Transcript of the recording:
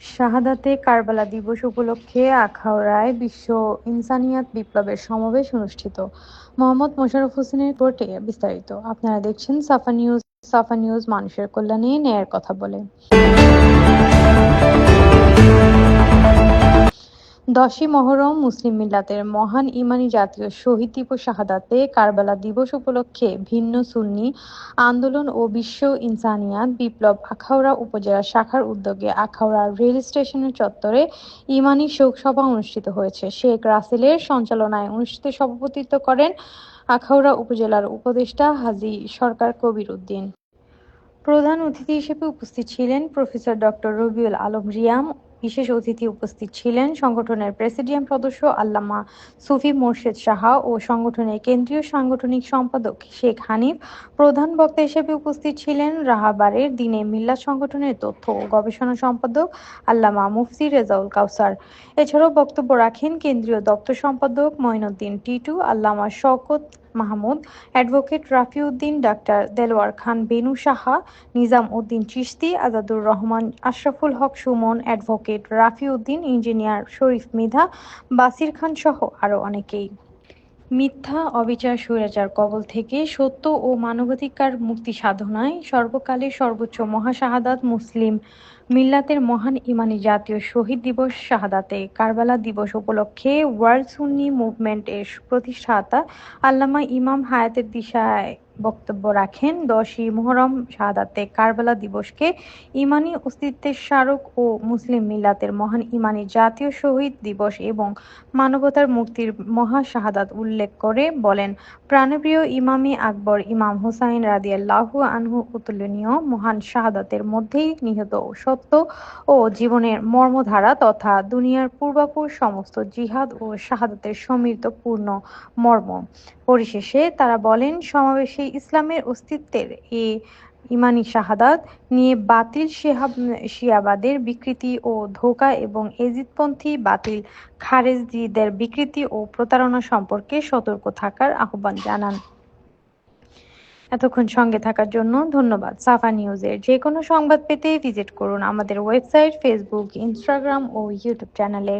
শাহাদাতে কারবালা দিবস উপলক্ষে আখাউড়ায় বিশ্ব ইনসানিয়াত বিপ্লবের সমাবেশ অনুষ্ঠিত। মোহাম্মদ মোশারফ হোসেনের পোর্টে বিস্তারিত। আপনারা দেখছেন সাফা নিউজ সাফা নিউজ মানুষের কল্যাণে নেয়ার কথা বলে। দশই মহরম মুসলিম মিল্লাতের মহান ইমানি জাতীয় শহীদ দিবস শাহাদাতে কারবালা দিবস উপলক্ষে ভিন্ন সুন্নি আন্দোলন ও বিশ্ব ইনসানিয়াত বিপ্লব আখাউড়া উপজেলা শাখার উদ্যোগে আখাউড়া রেল স্টেশনের চত্বরে ইমানি শোক সভা অনুষ্ঠিত হয়েছে। শেখ রাসেলের সঞ্চালনায় অনুষ্ঠিত সভাপতিত্ব করেন আখাউড়া উপজেলার উপদেষ্টা হাজী সরকার কবির উদ্দিন। প্রধান অতিথি হিসেবে উপস্থিত ছিলেন প্রফেসর ডক্টর রবিউল আলম রিয়াম বিশেষ অতিথি উপস্থিত ছিলেন সংগঠনের প্রেসিডিয়াম সদস্য আল্লামা সুফি মোর্শেদ সাহা ও সংগঠনের কেন্দ্রীয় সাংগঠনিক সম্পাদক শেখ হানিফ। প্রধান বক্তা হিসেবে উপস্থিত ছিলেন রাহাবারের দিনে মিল্লা সংগঠনের তথ্য ও গবেষণা সম্পাদক আল্লামা মুফতি রেজাউল কাউসার। এছাড়াও বক্তব্য রাখেন কেন্দ্রীয় দপ্তর সম্পাদক Mainuddin Titu, Allama Shawkat Mahmud, advocate Rafiuddin, doctor Delwar Khan Benu Saha, Nizam Uddin Chishti, Azadur Rahman, Ashraful Haque Sumon, advocate Rafiuddin, engineer Sharif Mridha, Basir Khan সহ আরও অনেকেই। মিথ্যা অবিচার স্বৈরাচার কবল থেকে সত্য ও মানবাধিকার মুক্তি সাধনায় সর্বকালের সর্বোচ্চ মহাশাহাদাত মুসলিম মিল্লাতের মহান ইমানি জাতীয় শহীদ দিবস শাহাদাতে কারবালা দিবস উপলক্ষে ওয়ার্ল্ড সুন্নি মুভমেন্ট এর প্রতিষ্ঠাতা আল্লামা ইমাম হায়াতের দিশায় বক্তব্য রাখেন। দশই মোহরম শাহাদাতে কারবালা দিবসকে ইমানি অস্তিত্বের স্মারক ও মুসলিম মিল্লাতের মহান ইমানি জাতীয় শহীদ দিবস এবং মানবতার মুক্তির মহা শাহাদাত উল্লেখ করে বলেন, প্রাণপ্রিয় ইমামি আকবর, ইমাম হুসাইন রাদিয়াল্লাহু আনহু উতুলনীয় মহান শাহাদাতের মধ্যেই নিহত সত্য ও জীবনের মর্মধারা তথা দুনিয়ার পূর্বাপুর সমস্ত জিহাদ ও শাহাদাতের সমৃদ্ধ পূর্ণ মর্ম। পরিশেষে তারা বলেন, সমাবেশে ইসলামের অস্তিত্বের এ ইমানি শাহাদাত নিয়ে বাতিল শিয়াবাদের বিকৃতি ও ধোকা এবং এজিদপন্থী বাতিল খারেজিদের বিকৃতি ও প্রতারণা সম্পর্কে সতর্ক থাকার আহ্বান জানান। এতক্ষণ সঙ্গে থাকার জন্য ধন্যবাদ। সাফা নিউজের যে কোনো সংবাদ পেতে ভিজিট করুন আমাদের ওয়েবসাইট, ফেসবুক, ইনস্টাগ্রাম ও ইউটিউব চ্যানেলে।